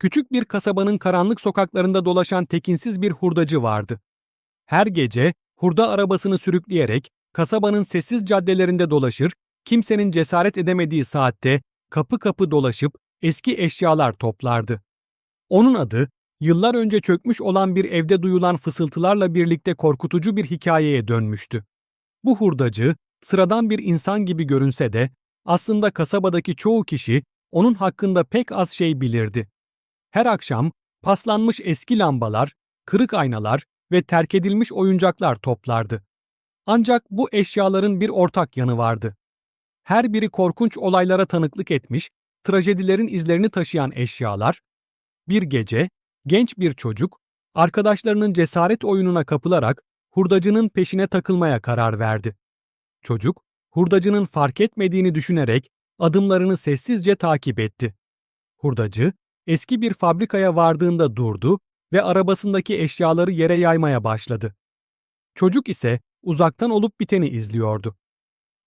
Küçük bir kasabanın karanlık sokaklarında dolaşan tekinsiz bir hurdacı vardı. Her gece hurda arabasını sürükleyerek kasabanın sessiz caddelerinde dolaşır, kimsenin cesaret edemediği saatte kapı kapı dolaşıp eski eşyalar toplardı. Onun adı, yıllar önce çökmüş olan bir evde duyulan fısıltılarla birlikte korkutucu bir hikayeye dönmüştü. Bu hurdacı, sıradan bir insan gibi görünse de, aslında kasabadaki çoğu kişi onun hakkında pek az şey bilirdi. Her akşam paslanmış eski lambalar, kırık aynalar ve terk edilmiş oyuncaklar toplardı. Ancak bu eşyaların bir ortak yanı vardı. Her biri korkunç olaylara tanıklık etmiş, trajedilerin izlerini taşıyan eşyalar, bir gece genç bir çocuk arkadaşlarının cesaret oyununa kapılarak hurdacının peşine takılmaya karar verdi. Çocuk, hurdacının fark etmediğini düşünerek adımlarını sessizce takip etti. Hurdacı, eski bir fabrikaya vardığında durdu ve arabasındaki eşyaları yere yaymaya başladı. Çocuk ise uzaktan olup biteni izliyordu.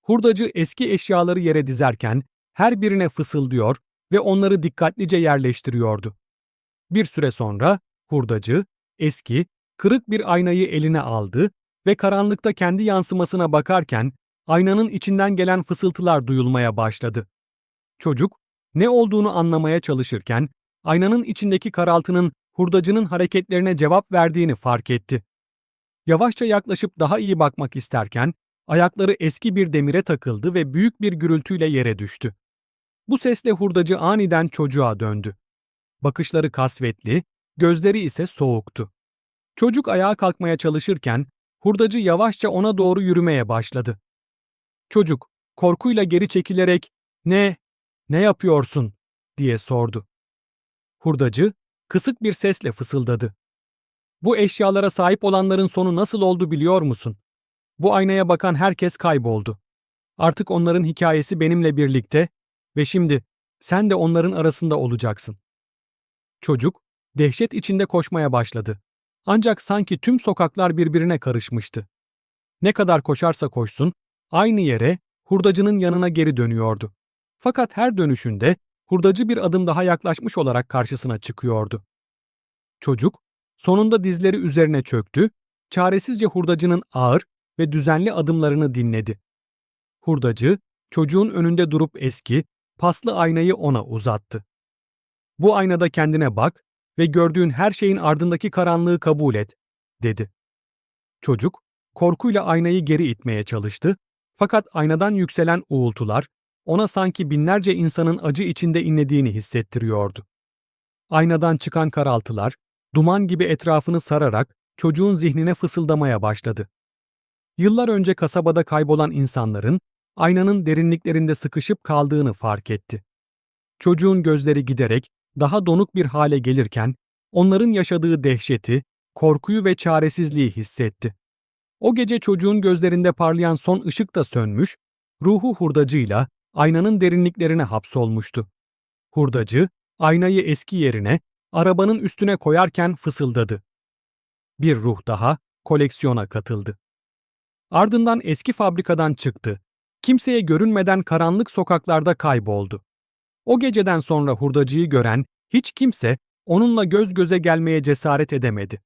Hurdacı eski eşyaları yere dizerken her birine fısıldıyor ve onları dikkatlice yerleştiriyordu. Bir süre sonra hurdacı eski, kırık bir aynayı eline aldı ve karanlıkta kendi yansımasına bakarken aynanın içinden gelen fısıltılar duyulmaya başladı. Çocuk ne olduğunu anlamaya çalışırken aynanın içindeki karaltının hurdacının hareketlerine cevap verdiğini fark etti. Yavaşça yaklaşıp daha iyi bakmak isterken ayakları eski bir demire takıldı ve büyük bir gürültüyle yere düştü. Bu sesle hurdacı aniden çocuğa döndü. Bakışları kasvetli, gözleri ise soğuktu. Çocuk ayağa kalkmaya çalışırken hurdacı yavaşça ona doğru yürümeye başladı. Çocuk korkuyla geri çekilerek "Ne? Ne yapıyorsun?" diye sordu. Hurdacı kısık bir sesle fısıldadı. Bu eşyalara sahip olanların sonu nasıl oldu biliyor musun? Bu aynaya bakan herkes kayboldu. Artık onların hikayesi benimle birlikte ve şimdi sen de onların arasında olacaksın. Çocuk dehşet içinde koşmaya başladı. Ancak sanki tüm sokaklar birbirine karışmıştı. Ne kadar koşarsa koşsun, aynı yere, hurdacının yanına geri dönüyordu. Fakat her dönüşünde hurdacı bir adım daha yaklaşmış olarak karşısına çıkıyordu. Çocuk, sonunda dizleri üzerine çöktü, çaresizce hurdacının ağır ve düzenli adımlarını dinledi. Hurdacı, çocuğun önünde durup eski, paslı aynayı ona uzattı. Bu aynada kendine bak ve gördüğün her şeyin ardındaki karanlığı kabul et, dedi. Çocuk, korkuyla aynayı geri itmeye çalıştı, fakat aynadan yükselen uğultular, ona sanki binlerce insanın acı içinde inlediğini hissettiriyordu. Aynadan çıkan karaltılar, duman gibi etrafını sararak çocuğun zihnine fısıldamaya başladı. Yıllar önce kasabada kaybolan insanların aynanın derinliklerinde sıkışıp kaldığını fark etti. Çocuğun gözleri giderek daha donuk bir hale gelirken onların yaşadığı dehşeti, korkuyu ve çaresizliği hissetti. O gece çocuğun gözlerinde parlayan son ışık da sönmüş, ruhu hurdacıyla aynanın derinliklerine hapsolmuştu. Hurdacı, aynayı eski yerine, arabanın üstüne koyarken fısıldadı. Bir ruh daha koleksiyona katıldı. Ardından eski fabrikadan çıktı. Kimseye görünmeden karanlık sokaklarda kayboldu. O geceden sonra hurdacıyı gören hiç kimse onunla göz göze gelmeye cesaret edemedi.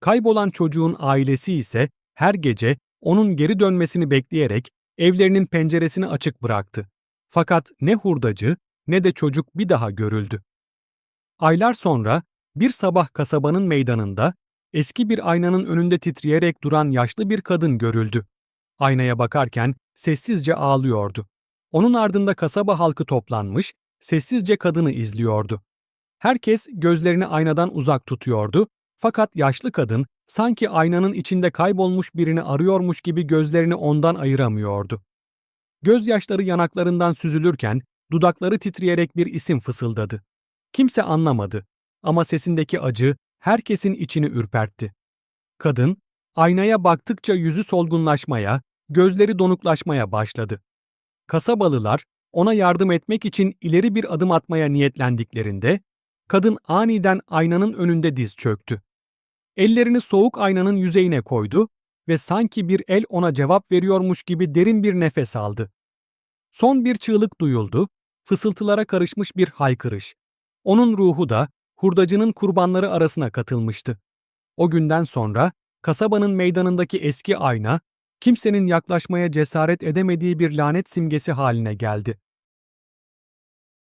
Kaybolan çocuğun ailesi ise her gece onun geri dönmesini bekleyerek evlerinin penceresini açık bıraktı. Fakat ne hurdacı ne de çocuk bir daha görüldü. Aylar sonra bir sabah kasabanın meydanında eski bir aynanın önünde titreyerek duran yaşlı bir kadın görüldü. Aynaya bakarken sessizce ağlıyordu. Onun ardında kasaba halkı toplanmış, sessizce kadını izliyordu. Herkes gözlerini aynadan uzak tutuyordu fakat yaşlı kadın sanki aynanın içinde kaybolmuş birini arıyormuş gibi gözlerini ondan ayıramıyordu. Gözyaşları yanaklarından süzülürken dudakları titreyerek bir isim fısıldadı. Kimse anlamadı ama sesindeki acı herkesin içini ürpertti. Kadın, aynaya baktıkça yüzü solgunlaşmaya, gözleri donuklaşmaya başladı. Kasabalılar ona yardım etmek için ileri bir adım atmaya niyetlendiklerinde, kadın aniden aynanın önünde diz çöktü. Ellerini soğuk aynanın yüzeyine koydu ve sanki bir el ona cevap veriyormuş gibi derin bir nefes aldı. Son bir çığlık duyuldu, fısıltılara karışmış bir haykırış. Onun ruhu da hurdacının kurbanları arasına katılmıştı. O günden sonra kasabanın meydanındaki eski ayna kimsenin yaklaşmaya cesaret edemediği bir lanet simgesi haline geldi.